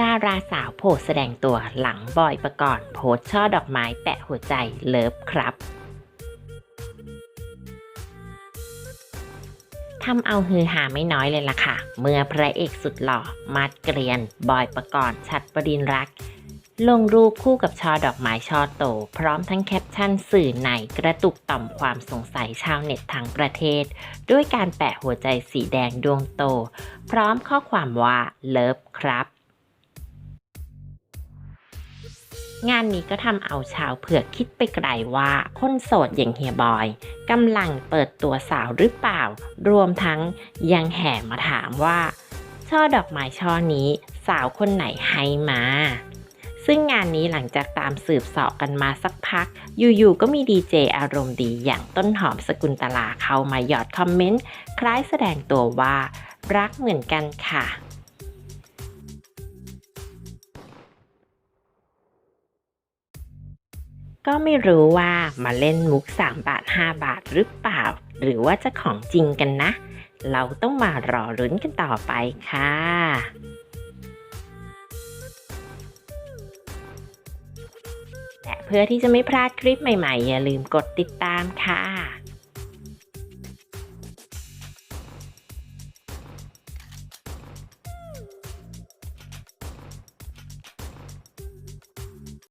ดาราสาวโผล่แสดงตัวหลังบอยประกอบโพสช่อดอกไม้แปะหัวใจเลิฟครับทำเอาฮือฮาไม่น้อยเลยล่ะค่ะ เมื่อพระเอกสุดหล่อ มาดเกรียน บอยประกอบชัดประดินรัก ลงรูปคู่กับช่อดอกไม้ช่อโต พร้อมทั้งแคปชั่นสื่อในกระตุกต่อมความสงสัยชาวเน็ตทั้งประเทศ ด้วยการแปะหัวใจสีแดงดวงโต พร้อมข้อความว่าเลิฟครับ งานนี้ก็ทำเอาชาวเผือกคิดไปไกลว่าคนโสดอย่างเฮียบอยกำลังเปิดตัวสาวหรือเปล่า รวมทั้งยังแห่มาถามว่า ช่อดอกไม้ช่อนี้สาวคนไหนให้มา ซึ่งงานนี้หลังจากตามสืบเสาะกันมาสักพัก อยู่ๆก็มีดีเจอารมณ์ดีอย่างต้นหอมสกุลตลาเข้ามาหยอดคอมเมนต์ คล้ายแสดงตัวว่า รักเหมือนกันค่ะ ก็ไม่รู้ว่ามาเล่นมุก 3 บาท 5 บาทหรือเปล่า หรือว่าจะของจริงกันนะ เราต้องมารอรุ้นกันต่อไปค่ะและเพื่อที่จะไม่พลาดคลิปใหม่ๆ อย่าลืมกดติดตามค่ะ